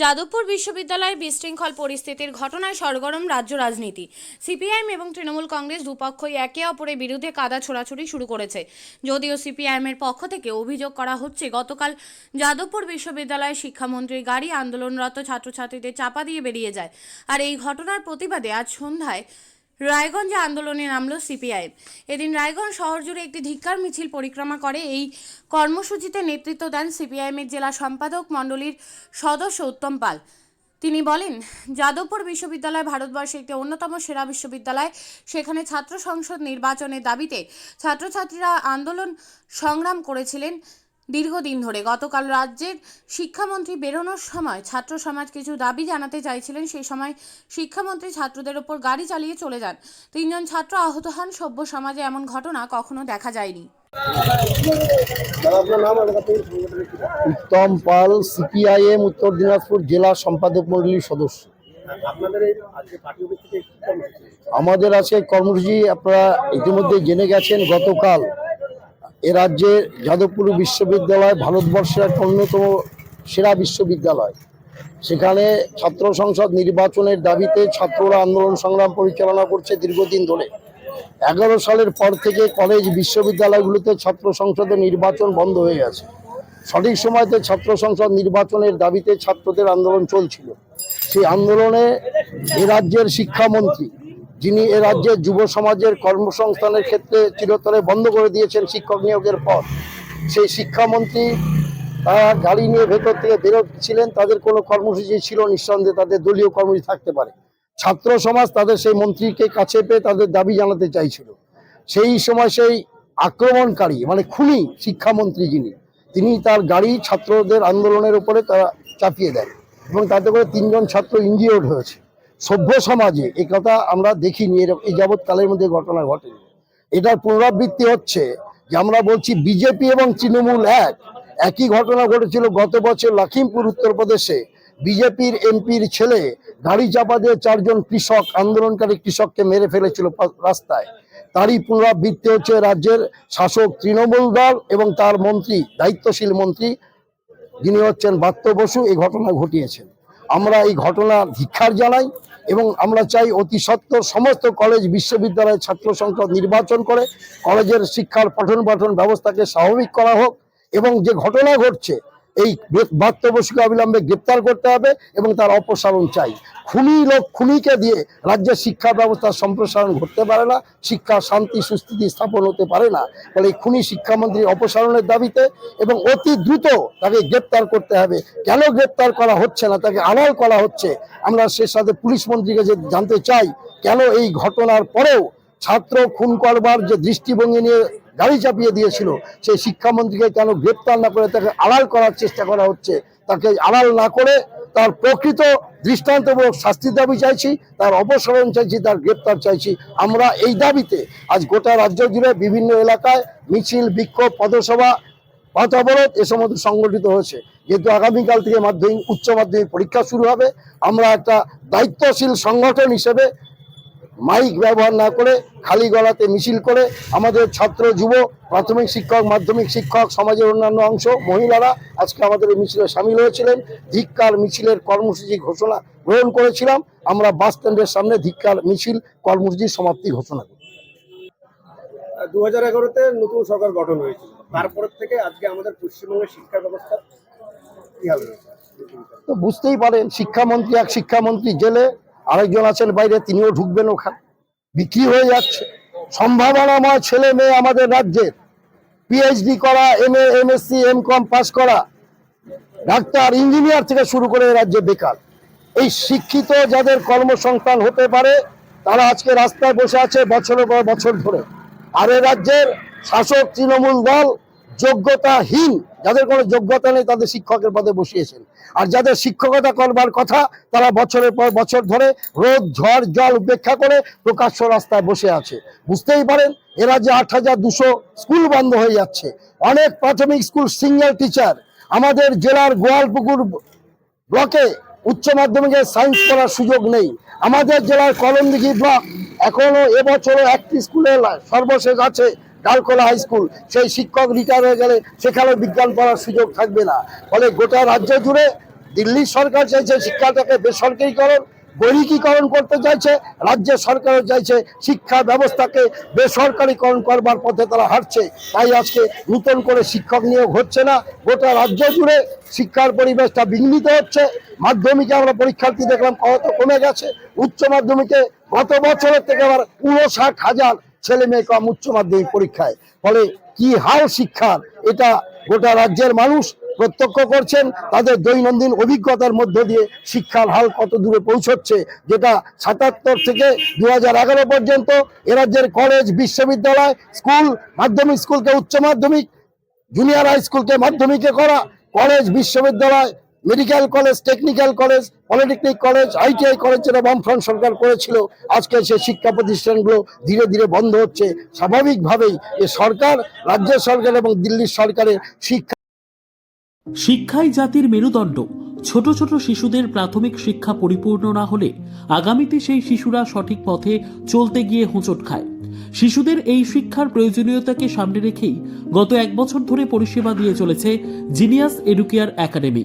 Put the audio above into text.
যাদবপুর বিশ্ববিদ্যালয়ে বিশৃঙ্খল পরিস্থিতির ঘটনায় সরগরম রাজ্য রাজনীতি। সিপিআইএম এবং তৃণমূল কংগ্রেস দুপক্ষই একে অপরের বিরুদ্ধে কাদা ছোড়াছুড়ি শুরু করেছে। যদিও সিপিআইএমের পক্ষ থেকে অভিযোগ করা হচ্ছে, গতকাল যাদবপুর বিশ্ববিদ্যালয়ে শিক্ষামন্ত্রীর গাড়ি আন্দোলনরত ছাত্রছাত্রীদের চাপা দিয়ে বেরিয়ে যায়। আর এই ঘটনার প্রতিবাদে আজ সন্ধ্যায় রায়গঞ্জে আন্দোলনে নামল সিপিআইএম এদিন রায়গঞ্জ শহর জুড়ে একটি ধিক্কার মিছিল পরিক্রমা করে। এই কর্মসূচিতে নেতৃত্ব দেন সিপিআইএমের জেলা সম্পাদক মণ্ডলীর সদস্য উত্তম পাল। তিনি বলেন, যাদবপুর বিশ্ববিদ্যালয় ভারতবর্ষে একটি অন্যতম সেরা বিশ্ববিদ্যালয়। সেখানে ছাত্র সংসদ নির্বাচনের দাবিতে ছাত্রছাত্রীরা আন্দোলন সংগ্রাম করেছিলেন। দীর্ঘদিন ধরে গতকাল রাজ্যের শিক্ষামন্ত্রী বেরোনোর সময় ছাত্র সমাজ কিছু দাবি জানাতে চাইছিলেন সেই সময় শিক্ষামন্ত্রী ছাত্রদের ওপর গাড়ি চালিয়ে চলে যান। তিনজন ছাত্র আহত হন সভ্য সমাজে এমন ঘটনা কখনো দেখা যায়নি। উত্তম পাল সিপিআইএম উত্তর দিনাজপুর জেলা সম্পাদক মণ্ডলীর সদস্য। আপনাদের এই আজকে পার্টি অফিস থেকে কি কর্মসূচি? আমাদের আছে কর্মসূচি আপনারা ইতিমধ্যে জেনে গেছেন গতকাল এ রাজ্যে যাদবপুর বিশ্ববিদ্যালয় ভারতবর্ষের এক অন্যতম সেরা বিশ্ববিদ্যালয়। সেখানে ছাত্র সংসদ নির্বাচনের দাবিতে ছাত্ররা আন্দোলন সংগ্রাম পরিচালনা করছে দীর্ঘদিন ধরে। এগারো সালের পর থেকে কলেজ বিশ্ববিদ্যালয়গুলোতে ছাত্র সংসদের নির্বাচন বন্ধ হয়ে গেছে। সঠিক সময়তে ছাত্র সংসদ নির্বাচনের দাবিতে ছাত্রদের আন্দোলন চলছিল। সেই আন্দোলনে এ রাজ্যের শিক্ষামন্ত্রী যিনি এ রাজ্যের যুব সমাজের কর্মসংস্থানের ক্ষেত্রে চিরতরে বন্ধ করে দিয়েছেন শিক্ষক নিয়োগের পর। সেই শিক্ষামন্ত্রী তারা গাড়ি নিয়ে ভেতর থেকে বেরোচ্ছিলেন তাদের কোনো কর্মসূচি ছিল নিঃসন্দেহে তাদের দলীয় কর্মসূচি থাকতে পারে। ছাত্র সমাজ তাদের সেই মন্ত্রীকে কাছে পেয়ে তাদের দাবি জানাতে চাইছিল। সেই সময় সেই আক্রমণকারী মানে খুনি শিক্ষামন্ত্রী যিনি তিনি তার গাড়ি ছাত্রদের আন্দোলনের উপরে তারা চাপিয়ে দেন এবং তাতে করে তিনজন ছাত্র ইনজিওর্ড হয়েছে। সভ্য সমাজে, এই কথা আমরা দেখিনি, এরকম এই যাবৎকালের মধ্যে ঘটনা ঘটেনি। এটার পুনরাবৃত্তি হচ্ছে যে আমরা বলছি বিজেপি এবং তৃণমূল এক। একই ঘটনা ঘটেছিল গত বছর লখিমপুর উত্তরপ্রদেশে। বিজেপির এমপির ছেলে গাড়ি চাপা দিয়ে চারজন কৃষক, আন্দোলনকারী কৃষককে মেরে ফেলেছিল রাস্তায়। তারই পুনরাবৃত্তি হচ্ছে রাজ্যের শাসক তৃণমূল দল এবং তার মন্ত্রী, দায়িত্বশীল মন্ত্রী, যিনি হচ্ছেন বাত্য বসু, এই ঘটনা ঘটিয়েছেন। আমরা এই ঘটনা ধিক্ষার জানাই। এবং আমরা চাই অতি সত্বর সমস্ত কলেজ বিশ্ববিদ্যালয়ে ছাত্র সংসদ নির্বাচন করে কলেজের শিক্ষার পঠন পাঠন ব্যবস্থাকে স্বাভাবিক করা হোক এবং যে ঘটনা ঘটছে এই বাত্য বসুকে অবিলম্বে গ্রেপ্তার করতে হবে এবং তার অপসারণ চাই। খুনি লোক খুনিকে দিয়ে রাজ্যের শিক্ষা ব্যবস্থার সম্প্রসারণ ঘটতে পারে না, শিক্ষা, শান্তি, সুস্থিতি স্থাপন হতে পারে না। ফলে এই খুনি শিক্ষামন্ত্রীর অপসারণের দাবিতে এবং অতি দ্রুত তাকে গ্রেপ্তার করতে হবে। কেন গ্রেপ্তার করা হচ্ছে না? তাকে আড়াল করা হচ্ছে। আমরা সে সাথে পুলিশ মন্ত্রীকে যে জানতে চাই, কেন এই ঘটনার পরেও ছাত্র খুন করবার যে দৃষ্টিভঙ্গি নিয়ে গাড়ি চাপিয়ে দিয়েছিল। সেই শিক্ষামন্ত্রীকে কেন গ্রেপ্তার না করে তাকে আড়াল করার চেষ্টা করা হচ্ছে, তাকে আড়াল না করে তার প্রকৃত দৃষ্টান্তমূলক শাস্তির দাবি চাইছি, তার অপসারণ চাইছি, তার গ্রেপ্তার চাইছি। আমরা এই দাবিতে আজ গোটা রাজ্য জুড়ে বিভিন্ন এলাকায় মিছিল, বিক্ষোভ পদসভা পথ অবরোধ এ সমস্ত সংগঠিত হয়েছে। যেহেতু আগামীকাল থেকে মাধ্যমিক, উচ্চ মাধ্যমিক পরীক্ষা শুরু হবে, আমরা একটা দায়িত্বশীল সংগঠন হিসেবে মাইক ব্যবহার না করে খালি গলাতে মিছিল করে আমাদের ছাত্র যুব প্রাথমিক শিক্ষক মাধ্যমিক শিক্ষক সমাজের অন্যান্য অংশ মহিলারা আজকে আমাদের এই মিছিলে সামিল হয়েছিলেন। ধিক্কার মিছিলের কর্মসূচি ঘোষণা গ্রহণ করেছিলাম। আমরা বাস স্ট্যান্ডের সামনে ধিক্কার মিছিল কর্মসূচির সমাপ্তি ঘোষণা করি। দু হাজার এগারোতে নতুন সরকার গঠন হয়েছিল তারপর থেকে আজকে আমাদের পশ্চিমবঙ্গের শিক্ষা ব্যবস্থা কি রয়েছে তো বুঝতেই পারেন শিক্ষামন্ত্রী এক শিক্ষামন্ত্রী জেলে আরেকজন আছেন বাইরে, তিনিও ঢুকবেন ওখানে। বিক্রি হয়ে যাচ্ছে। সম্ভাবনাময় ছেলে মেয়ে আমাদের রাজ্যের পিএইচডি করা M A MSc M Com pass করা। ডাক্তার, ইঞ্জিনিয়ার থেকে শুরু করে রাজ্যে বেকার। এই শিক্ষিত যাদের কর্মসংস্থান হতে পারে, তারা আজকে রাস্তায় বসে আছে বছরের পর বছর ধরে। আর এ রাজ্যের শাসক তৃণমূল দল যোগ্যতাহীন, যাদের কোনো যোগ্যতা নেই তাদের শিক্ষকের পদে বসিয়েছেন। আর যাদের শিক্ষকতা করবার কথা, তারা বছরের পর বছর ধরে রোদ, ঝড়, জল উপেক্ষা করে প্রকাশ্য রাস্তায় বসে আছে। বুঝতেই পারেন এরা যে আট হাজার দুশো স্কুল বন্ধ হয়ে যাচ্ছে। অনেক প্রাথমিক স্কুল সিঙ্গেল টিচার। আমাদের জেলার গোয়ালপুকুর ব্লকে উচ্চ মাধ্যমিকের সায়েন্স করার সুযোগ নেই। আমাদের জেলার কলমদিঘি ব্লক এখনও এবছরও একটি স্কুলে সর্বশেষ আছে। ডালকোলা হাই স্কুল, সেই শিক্ষক রিটায়ার হয়ে গেলে সেখানে বিজ্ঞান পড়ার সুযোগ থাকবে না। ফলে গোটা রাজ্য জুড়ে দিল্লির সরকার চাইছে শিক্ষাটাকে বেসরকারীকরণ গরিকীকরণ করতে চাইছে, রাজ্য সরকারও চাইছে শিক্ষা ব্যবস্থাকে বেসরকারীকরণ করবার পথে তারা হাঁটছে। তাই আজকে নতুন করে শিক্ষক নিয়োগ হচ্ছে না। গোটা রাজ্য জুড়ে শিক্ষার পরিবেশটা বিঘ্নিত হচ্ছে। মাধ্যমিকে আমরা পরীক্ষার্থী দেখলাম কত কমে গেছে। উচ্চ মাধ্যমিকে গত বছরের থেকে আবার উনষাট হাজার ছেলে মেয়ে কম উচ্চ মাধ্যমিক পরীক্ষায়। ফলে কি হাল শিক্ষার? এটা গোটা রাজ্যের মানুষ প্রত্যক্ষ করছেন। তাদের দৈনন্দিন অভিজ্ঞতার মধ্য দিয়ে শিক্ষার হাল কত দূরে পৌঁছচ্ছে, যেটা সাতাত্তর থেকে দু পর্যন্ত এ রাজ্যের কলেজ বিশ্ববিদ্যালয় স্কুল মাধ্যমিক স্কুলকে উচ্চ মাধ্যমিক জুনিয়র হাই স্কুলকে মাধ্যমিকে করা কলেজ বিশ্ববিদ্যালয় medical college, technical college, polytechnic college, ITI college যেটা বামফ্রন্ট সরকার করেছিল, আজকে সেই শিক্ষা প্রতিষ্ঠানগুলো ধীরে ধীরে বন্ধ হচ্ছে। স্বাভাবিকভাবেই এ সরকার, রাজ্য সরকার এবং দিল্লির সরকারের শিক্ষা শিক্ষাই জাতির মেরুদণ্ড। ছোট ছোট শিশুদের প্রাথমিক শিক্ষা পরিপূর্ণ না হলে আগামীতে সেই শিশুরা সঠিক পথে চলতে গিয়ে হোঁচট খায়। শিশুদের এই শিক্ষার প্রয়োজনীয়তাকে সামনে রেখেই গত এক বছর ধরে পরিষেবা দিয়ে চলেছে জিনিয়াস এডুকেয়ার একাডেমি।